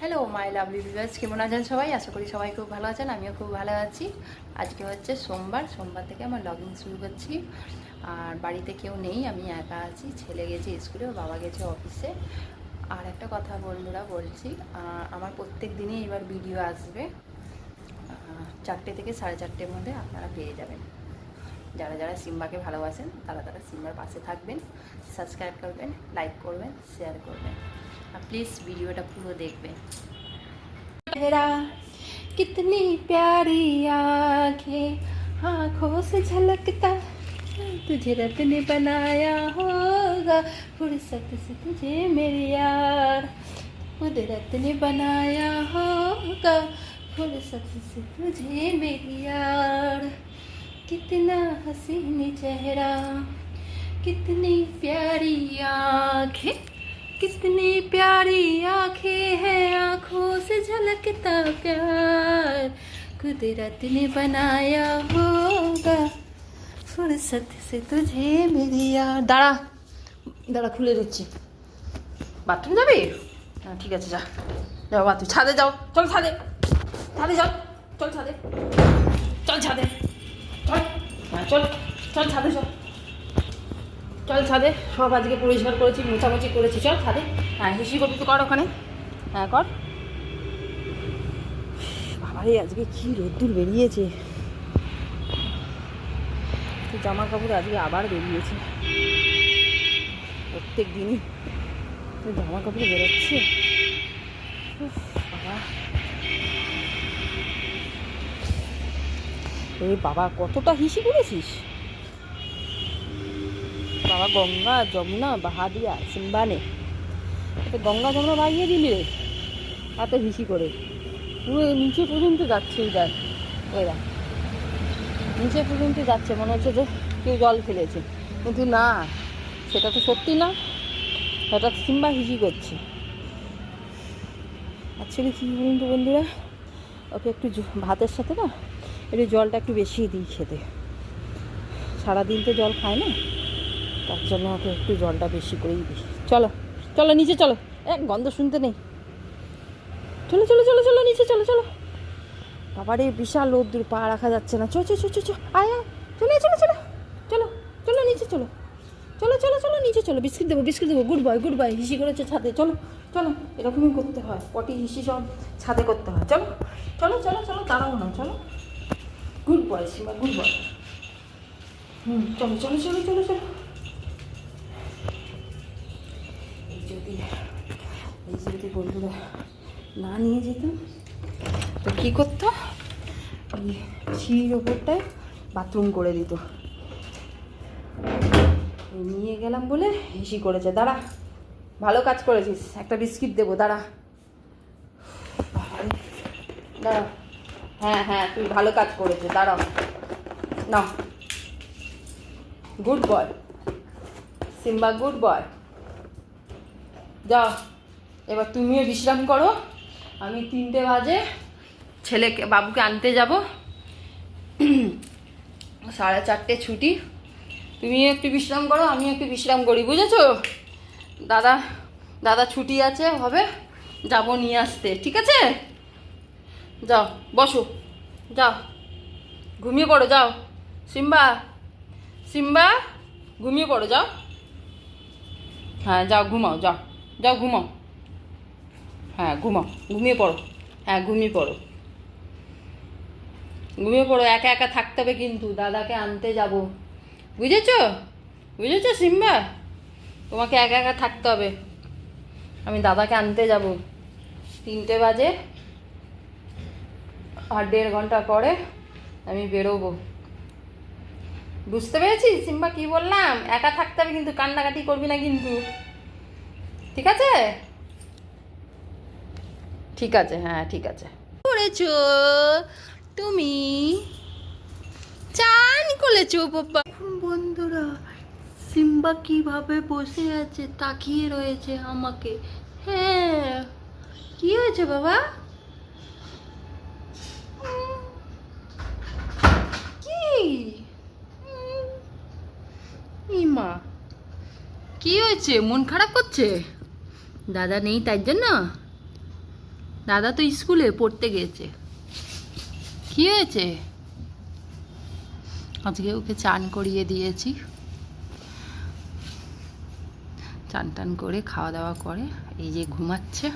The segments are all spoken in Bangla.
হ্যালো মাই লাভলি ভিভার্স কেমন আছেন সবাই? আশা করি সবাই খুব ভালো আছেন, আমিও খুব ভালো আছি। আজকে হচ্ছে সোমবার সোমবার থেকে আমার লগিং শুরু করছি। আর বাড়িতে কেউ নেই, আমি একা আছি, ছেলে গেছে স্কুলে বাবা গেছে অফিসে। আর একটা কথা বন্ধুরা বলছি আমার প্রত্যেক দিনই এবার ভিডিও আসবে। চারটে থেকে সাড়ে চারটের মধ্যে আপনারা পেয়ে যাবেন। যারা যারা সিম্বাকে ভালোবাসেন তারা তারা সিম্বার পাশে থাকবেন সাবস্ক্রাইব করবেন লাইক করবেন শেয়ার করবেন আর প্লিজ ভিডিওটা পুরো দেখবেন तेरा कितनी प्यारी आंखें आंखों से झलकता तुझे रब ने बनाया होगा फुर्सत से तुझे मेरी यार कुदरत ने बनाया होगा फुर्सत से तुझे मेरी यार कितना हसीन चेहरा कितनी प्यारी आंखें कितनी प्यारी आंखें हैं आंखों से झलकता प्यार कुदरत ने बनाया होगा फुर्सत से तुझे मेरी यार দাঁড়া দাঁড়া খুলে দিচ্ছি বাথরুম যাবি হ্যাঁ ঠিক আছে যা যাও বাথরুম ছাদে যাও চল ছাদে ছাদে যাও চল ছাদে চল ছাদে চল। হ্যাঁ চল। চল ছাদে, চল। চল ছাদে। সব আজকে পরিষ্কার করেছি, মোছামুছি করেছি। চল ছাদে। হ্যাঁ হিসি করবি তো কর ওখানে। হ্যাঁ কর। বাবারে, আজকে কি রোদ্দুর বেরিয়েছে। জামা কাপড় আজকে আবার বেরিয়েছে। প্রত্যেক দিনই জামা কাপড় বেরোচ্ছে। বাবা। এই বাবা, কতটা হিসি করেছিস? বাবা, গঙ্গা, যমুনা বাহাদিয়া সিম্বানে। এত গঙ্গা, যমুনা বাগিয়ে দিলি রে। এত হিসি করে। পুরো নিচে পর্যন্ত যাচ্ছে দেখ। ওই নিচে পর্যন্ত যাচ্ছে, মনে হচ্ছে যে কেউ জল ফেলেছে। কিন্তু না, সেটা তো সত্যি না। তো সিম্বা হিসি করছে। অ্যাকচুয়ালি কী বলুন তো বন্ধুরা? ওকে একটু ভাতের সাথে না একটু জলটা একটু বেশি দিই খেতে সারাদিন তো জল খায় না তার জন্য ওকে একটু জলটা বেশি করেই দিই চলো চলো নিচে চলো এক গন্ধ শুনতে নেই চলো চলো চলো চলো নিচে চলো চলো বাবারে বিশাল রোদ্দুর পা রাখা যাচ্ছে না চো চো চো চো চো আয় আয় চলো চলো চলো চলো চলো নিচে চলো চলো চলো চলো নিচে চলো বিস্কিট দেবো বিস্কিট দেবো গুড বয় গুড বয় হিসি করেছে ছাদে চলো চলো এরকমই করতে হয় পটি হিসি সব ছাদে করতে হয় চলো চলো চলো চলো দাঁড়াও না চলো গুড বয় সীমা গুড বয় হুম, চলো চলো চলো চলো চলো। এই যদি এই যদি বন্ধুরা না নিয়ে যেতাম, তো কী করতো? ওই সিঁড়ির ওপরটায় বাথরুম করে দিত। নিয়ে গেলাম বলে হিসি করেছে, দাঁড়া, ভালো কাজ করেছিস, একটা বিস্কিট দেবো, দাঁড়া। দাঁড়া। হ্যাঁ হ্যাঁ তুই ভালো কাজ করেছিস দাঁড়াও। না good boy Simba good boy যাও, এবার তুমিও বিশ্রাম করো। আমি তিনটে বাজে ছেলেকে, বাবুকে আনতে যাব। সাড়ে চারটে ছুটি। তুমি একটু বিশ্রাম করো আমি একটু বিশ্রাম করি, বুঝেছ? দাদা দাদা ছুটি আছে, হবে। যাব নিয়ে আসতে, ঠিক আছে? যাও, বসো। যাও। ঘুমিয়ে পড়ো, যাও। সিম্বা সিম্বা, ঘুমিয়ে পড়ো, যাও। হ্যাঁ যাও, ঘুমাও, যাও। যাও, ঘুমাও। হ্যাঁ ঘুমাও। ঘুমিয়ে পড়ো। হ্যাঁ ঘুমিয়ে পড়ো। ঘুমিয়ে পড়ো, একা একা থাকতে হবে কিন্তু, দাদাকে আনতে যাব। বুঝেছ? বুঝেছ সিম্বা? তোমাকে একা একা থাকতে হবে। আমি দাদাকে আনতে যাব। তিনটে বাজে। আর দেড় ঘণ্টা পরে আমি বেরোবো। বুঝতে পেরেছিস? সিম্বা, কি বললাম? একা থাকতে হবে কিন্তু, কান্নাকাটি করবি না কিন্তু। ঠিক আছে? ঠিক আছে হ্যাঁ ঠিক আছে। করেছ? তুমি? চান করেছ বাবা বন্ধুরা, সিম্বা কীভাবে বসে আছে, তাকিয়ে রয়েছে আমাকে। হ্যাঁ কি হয়েছে বাবা? কি হয়েছে? মন খারাপ করছে? দাদা নেই তাই জন্য? দাদা তো স্কুলে পড়তে গেছে কি হয়েছে? আজকে ওকে চান করিয়ে দিয়েছি। চান টান করে খাওয়া দাওয়া করে, এই যে ঘুমাচ্ছে।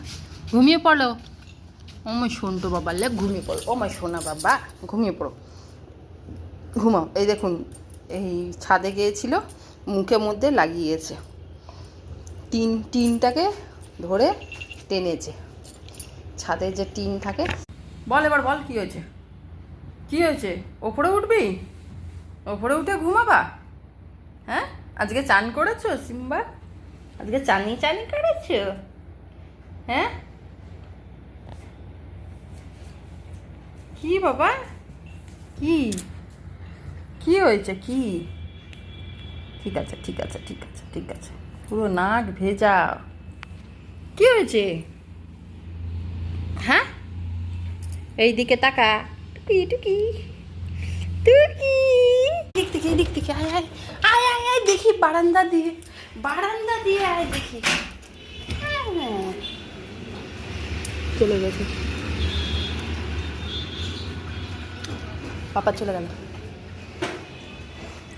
ঘুমিয়ে পড়ো। ওমায় শোনটো বাবা লে ঘুমিয়ে পড়ো। ওমায় শোনা বাবা, ঘুমিয়ে পড়ো। ঘুমাও। এই দেখুন, এই ছাদে গিয়েছিল মুখের মধ্যে লাগিয়েছে। টিন, টিনটাকে ধরে টেনেছে। ছাদে যে টিন থাকে। বল এবার বল, কি হয়েছে? কি হয়েছে? ওপরে উঠবি? ওপরে উঠে ঘুমাবা? হ্যাঁ? আজকে চান করেছ, সিম্বা? আজকে চানি চানি করেছ? হ্যাঁ? কি বাবা? কি? কি হয়েছে? কি? ঠিক আছে ঠিক আছে ঠিক আছে ঠিক আছে। পুরো নাক ভেজা। কি হয়েছে? হ্যাঁ? এই দিকে তাকা। টুকি টুকি। টুকি। দিক থেকে দিক থেকে, আয় আয়। আয় আয় আয়, দেখি বারান্দা দিয়ে। বারান্দা দিয়ে আয়, দেখি। হ্যাঁ। চলে গেছে। পাপা চলে গেল।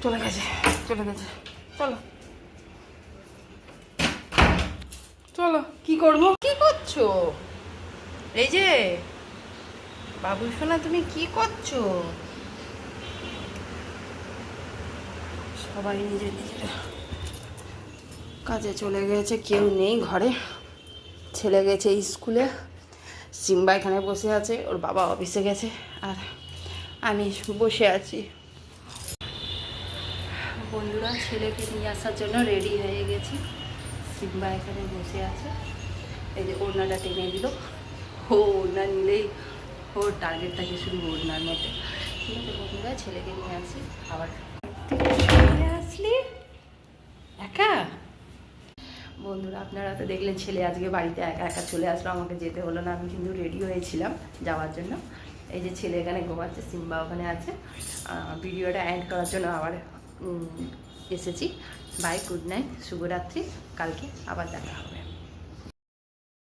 চলে গেছে চলে গেছে। চলো। চলো, কি করব? কি করছ? এই যে বাবু সোনা, তুমি কি করছ? সবাই নিজের নিজের কাজে চলে গেছে, কেউ নেই ঘরে। ছেলে গেছে স্কুলে, সিম্বা এখানে বসে আছে, ওর বাবা অফিসে গেছে, আর আমি বসে আছি। বন্ধুরা, ছেলেকে নিয়ে আসার জন্য রেডি হয়ে গেছি। সিম্বা এখানে বসে আছে। এই যে ওড়নাটা টেনে দিল। ও ওড়না নিলেই ওর টার্গেট থাকে শুধু ওড়নার মধ্যে। ঠিক আছে বন্ধুরা, ছেলেকে নিয়ে আসি। আবার আসলি? একা? বন্ধুরা, আপনারা তো দেখলেন ছেলে আজকে বাড়িতে একা একা চলে আসলো। আমাকে যেতে হলো না, আমি কিন্তু রেডি হয়েছিলাম যাওয়ার জন্য। এই যে ছেলে এখানে ঘুমাচ্ছে, সিম্বা ওখানে আছে। ভিডিওটা অ্যাড করার জন্য আবার এসেছি। বাই গুড নাইট শুভরাত্রি কালকে আবার দেখা হবে।